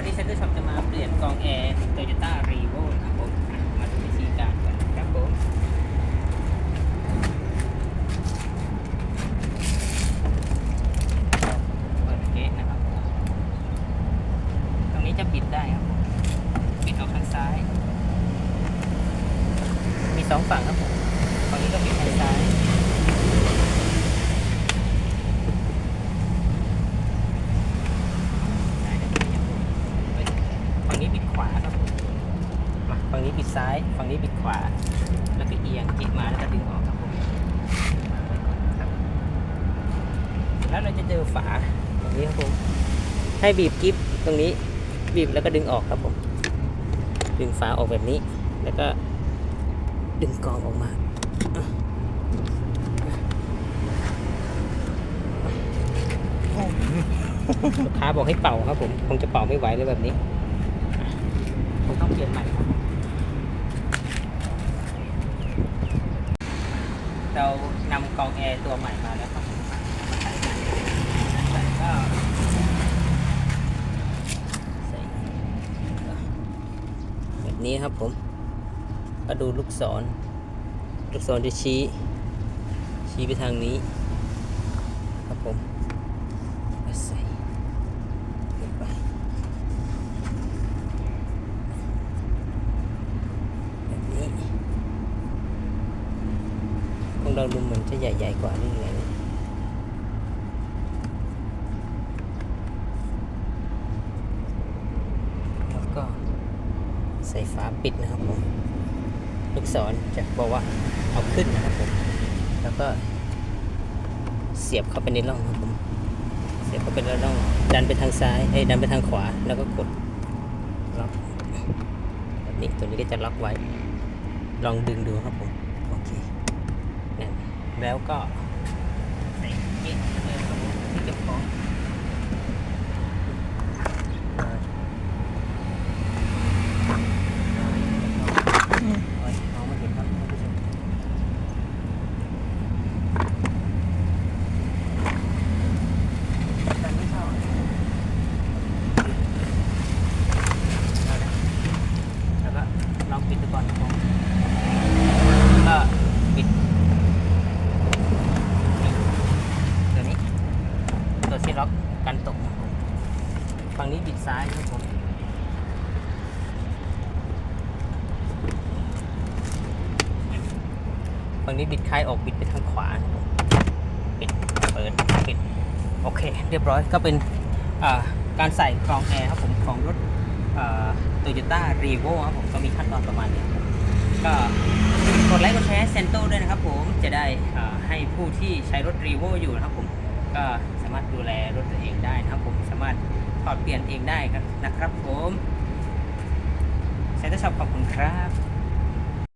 วันนี้เซ็นเตอร์ช็อปจะมาเปลี่ยนกองแอร์โตโยต้ารีโวครับผมอะมาดูวิธีการกันครับผมเปิดเกะนะครับ ตรงนี้จะปิดได้ครับผมปิดออกข้างซ้าย มีสองฝั่งครับผมฝั่งนี้ก็ปิดทางซ้าย ฝั่งนี้ปิดขวาครับมาฝั่ง นี้ปิดซ้าย ฝั่งนี้ปิดขวา แล้วก็เอียงจิกมาแล้วก็ดึงออกครับผมแล้วเราจะเจอฝาตรงนี้ครับผมให้บีบกิ๊บตรงนี้บีบแล้วก็ดึงออกครับผม ดึงฝาออกแบบนี้ แล้วก็ดึงกองออกมาลูกค้าบอกให้เป่าครับผม คงจะเป่าไม่ไหวเลยแบบนี้ ผมต้องเปลี่ยนใหม่ครับ เรานำกองแอร์ตัวใหม่มาแล้วครับผมมาใส่ก็ใส่แบบนี้ครับผม ก็ดูลูกศร ลูกศรจะชี้ ชี้ไปทางนี้ ครับผมก็ใส่ลงไปแบบนี้ของ เราดูเหมือนจะใหญ่ๆกว่านี่ไงเนี่ยแล้วก็ใส่ฝาปิดนะครับผม ลูกศรจะบอกว่าเอาขึ้นนะครับผม แล้วก็เสียบเข้าไปในร่องครับผม เสียบเข้าไปในร่อง ดันไปทางซ้าย เอ้ย ดันไปทางขวา แล้วก็กดล็อกแบบนี้ ตัวนี้ก็จะล็อกไว้ ลองดึงดูครับผม แล้วก็ใส่เกียร์เลยครับผมที่เก็บของโอ้ยมองไม่เห็นครับท่านผู้ชม แต่ไม่เข้าเอาละแล้วก็ลองปิดดูก่อนครับผมก็ปิดตัวนี้ ตัวที่ล็ อกกันตกครับผมฝั่งนี้ปิดซ้ายครับผมฝั่งนี้บิดคลายออกบิดไปทางขวาปิดเปิดปิดโอเค เรียบร้อยก็เป็นการใส่กรองแอร์ครับผมของรถโตโยต้ารีโวครับผมก็มีขั้นตอนประมาณนี้ก็กดไลค์กดแชร์เซนโตด้วยนะครับผมจะได้ให้ผู้ที่ใช้รถรีโวอยู่นะครับผมก็ามารถดูแลรถตัวเองได้นะครับผมสามารถถอดเปลี่ยนเองได้ครับนะครับผมเซ็นเตอร์ช็อปขอบคุณครับ